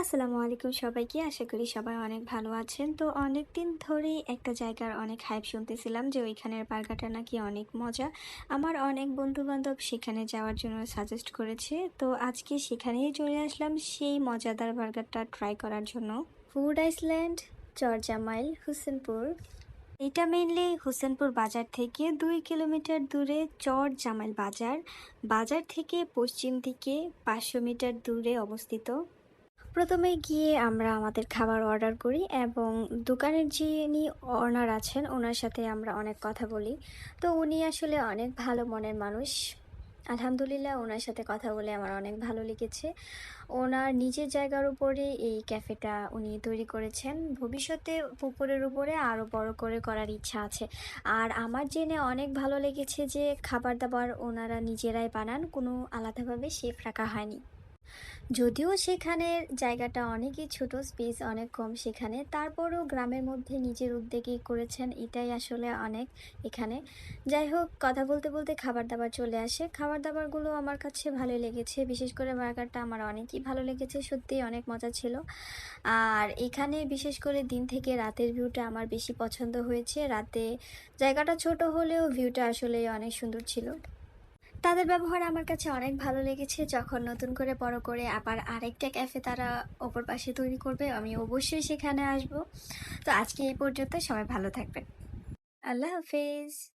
আসসালামু আলাইকুম সবাইকে। আশা করি সবাই অনেক ভালো আছেন। তো অনেক দিন ধরেই একটা জায়গার অনেক হাইপ শুনতেছিলাম যে ওইখানের বার্গারটা নাকি অনেক মজা। আমার অনেক বন্ধু বান্ধব সেখানে যাওয়ার জন্য সাজেস্ট করেছে। তো আজকে সেখানেই চলে আসলাম সেই মজাদার বার্গারটা ট্রাই করার জন্য। ফুড আইসল্যান্ড চরজামাইল হুসেনপুর এটা মেইনলি হুসেনপুর বাজার থেকে দুই কিলোমিটার দূরে চর জামাইল বাজার। বাজার থেকে পশ্চিম দিকে পাঁচশো মিটার দূরে অবস্থিত। প্রথমে গিয়ে আমরা আমাদের খাবার অর্ডার করি এবং দোকানের যিনি অনার আছেন, ওনার সাথে আমরা অনেক কথা বলি। তো উনি আসলে অনেক ভালো মনের মানুষ। আলহামদুলিল্লাহ, ওনার সাথে কথা বলে আমার অনেক ভালো লেগেছে। ওনার নিজের জায়গার উপরে এই ক্যাফেটা উনি তৈরি করেছেন। ভবিষ্যতে পুকুরের উপরে আরও বড় করে করার ইচ্ছা আছে। আর আমার জেনে অনেক ভালো লেগেছে যে খাবার দাবার ওনারা নিজেরাই বানান, কোনো আলাদাভাবে শেফ রাখা হয়নি। যদিও সেখানের জায়গাটা অনেকই ছোট স্পেস অনেক কম সেখানে। তারপরও গ্রামের মধ্যে নিজের উদ্যোগেই করেছেন, এটাই আসলে অনেক এখানে। যাই হোক, কথা বলতে বলতে খাবার দাবার চলে আসে। খাবার দাবারগুলো আমার কাছে ভালো লেগেছে, বিশেষ করে বার্গারটা আমার অনেকই ভালো লেগেছে, সত্যিই অনেক মজা ছিল। আর এখানে বিশেষ করে দিন থেকে রাতের ভিউটা আমার বেশি পছন্দ হয়েছে। রাতে জায়গাটা ছোট হলেও ভিউটা আসলে অনেক সুন্দর ছিল। তাদের ব্যবহার আমার কাছে অনেক ভালো লেগেছে। যখন নতুন করে বড় করে আবার আরেকটা ক্যাফে তারা ওপর পাশে তৈরি করবে, আমি অবশ্যই সেখানে আসব। তো আজকে এই পর্যন্ত সবাই ভালো থাকবেন। আল্লাহ হাফেজ।